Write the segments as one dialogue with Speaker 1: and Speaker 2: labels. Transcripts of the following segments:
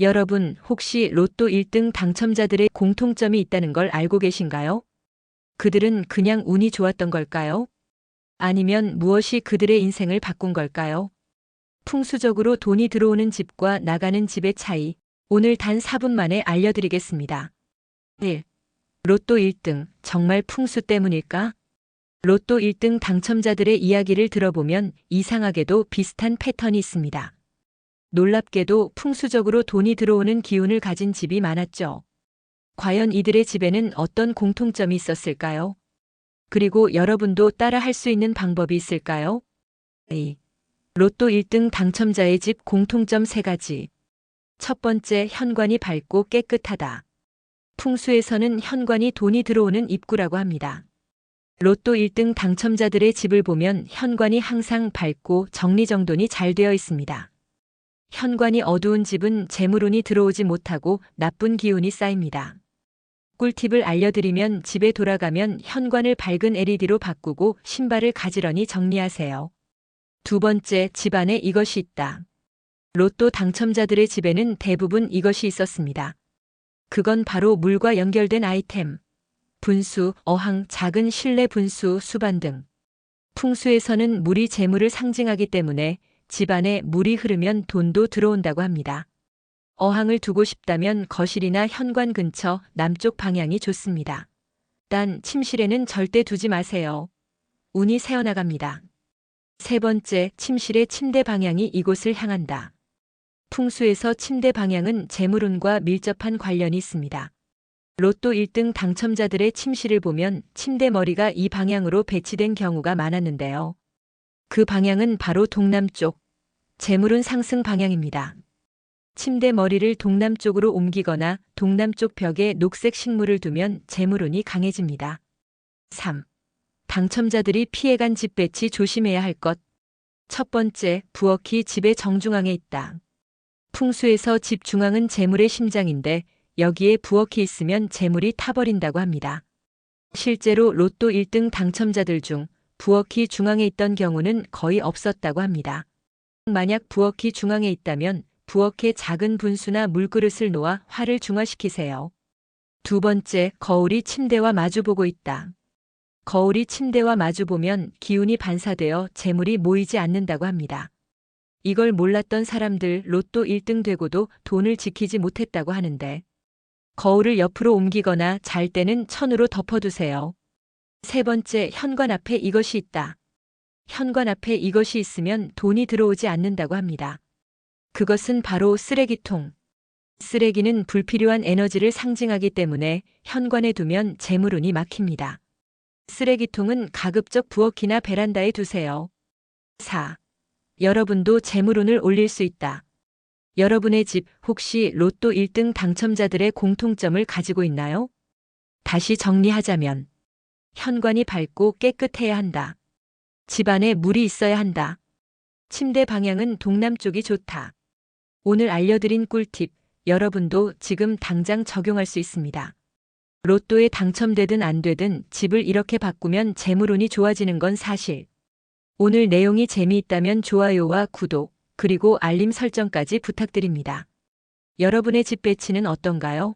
Speaker 1: 여러분 혹시 로또 1등 당첨자들의 공통점이 있다는 걸 알고 계신가요? 그들은 그냥 운이 좋았던 걸까요? 아니면 무엇이 그들의 인생을 바꾼 걸까요? 풍수적으로 돈이 들어오는 집과 나가는 집의 차이. 오늘 단 4분 만에 알려드리겠습니다. 1. 로또 1등, 정말 풍수 때문일까? 로또 1등 당첨자들의 이야기를 들어보면 이상하게도 비슷한 패턴이 있습니다. 놀랍게도 풍수적으로 돈이 들어오는 기운을 가진 집이 많았죠. 과연 이들의 집에는 어떤 공통점이 있었을까요? 그리고 여러분도 따라 할 수 있는 방법이 있을까요? 2. 로또 1등 당첨자의 집 공통점 3가지. 첫 번째, 현관이 밝고 깨끗하다. 풍수에서는 현관이 돈이 들어오는 입구라고 합니다. 로또 1등 당첨자들의 집을 보면 현관이 항상 밝고 정리정돈이 잘 되어 있습니다. 현관이 어두운 집은 재물운이 들어오지 못하고 나쁜 기운이 쌓입니다. 꿀팁을 알려드리면 집에 돌아가면 현관을 밝은 LED로 바꾸고 신발을 가지런히 정리하세요. 두 번째, 집안에 이것이 있다. 로또 당첨자들의 집에는 대부분 이것이 있었습니다. 그건 바로 물과 연결된 아이템. 분수, 어항, 작은 실내 분수, 수반 등. 풍수에서는 물이 재물을 상징하기 때문에 집안에 물이 흐르면 돈도 들어온다고 합니다. 어항을 두고 싶다면 거실이나 현관 근처 남쪽 방향이 좋습니다. 단 침실에는 절대 두지 마세요. 운이 새어나갑니다. 세 번째, 침실의 침대 방향이 이곳을 향한다. 풍수에서 침대 방향은 재물운과 밀접한 관련이 있습니다. 로또 1등 당첨자들의 침실을 보면 침대 머리가 이 방향으로 배치된 경우가 많았는데요. 그 방향은 바로 동남쪽, 재물운 상승 방향입니다. 침대 머리를 동남쪽으로 옮기거나 동남쪽 벽에 녹색 식물을 두면 재물운이 강해집니다. 3. 당첨자들이 피해간 집 배치 조심해야 할 것. 첫 번째, 부엌이 집의 정중앙에 있다. 풍수에서 집 중앙은 재물의 심장인데 여기에 부엌이 있으면 재물이 타버린다고 합니다. 실제로 로또 1등 당첨자들 중 부엌이 중앙에 있던 경우는 거의 없었다고 합니다. 만약 부엌이 중앙에 있다면 부엌에 작은 분수나 물그릇을 놓아 화를 중화시키세요. 두 번째, 거울이 침대와 마주보고 있다. 거울이 침대와 마주보면 기운이 반사되어 재물이 모이지 않는다고 합니다. 이걸 몰랐던 사람들 로또 1등 되고도 돈을 지키지 못했다고 하는데 거울을 옆으로 옮기거나 잘 때는 천으로 덮어두세요. 세 번째, 현관 앞에 이것이 있다. 현관 앞에 이것이 있으면 돈이 들어오지 않는다고 합니다. 그것은 바로 쓰레기통. 쓰레기는 불필요한 에너지를 상징하기 때문에 현관에 두면 재물운이 막힙니다. 쓰레기통은 가급적 부엌이나 베란다에 두세요. 4. 여러분도 재물운을 올릴 수 있다. 여러분의 집 혹시 로또 1등 당첨자들의 공통점을 가지고 있나요? 다시 정리하자면 현관이 밝고 깨끗해야 한다. 집안에 물이 있어야 한다. 침대 방향은 동남쪽이 좋다. 오늘 알려드린 꿀팁 여러분도 지금 당장 적용할 수 있습니다. 로또에 당첨되든 안 되든 집을 이렇게 바꾸면 재물운이 좋아지는 건 사실. 오늘 내용이 재미있다면 좋아요와 구독, 그리고 알림 설정까지 부탁드립니다. 여러분의 집 배치는 어떤가요?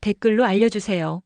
Speaker 1: 댓글로 알려주세요.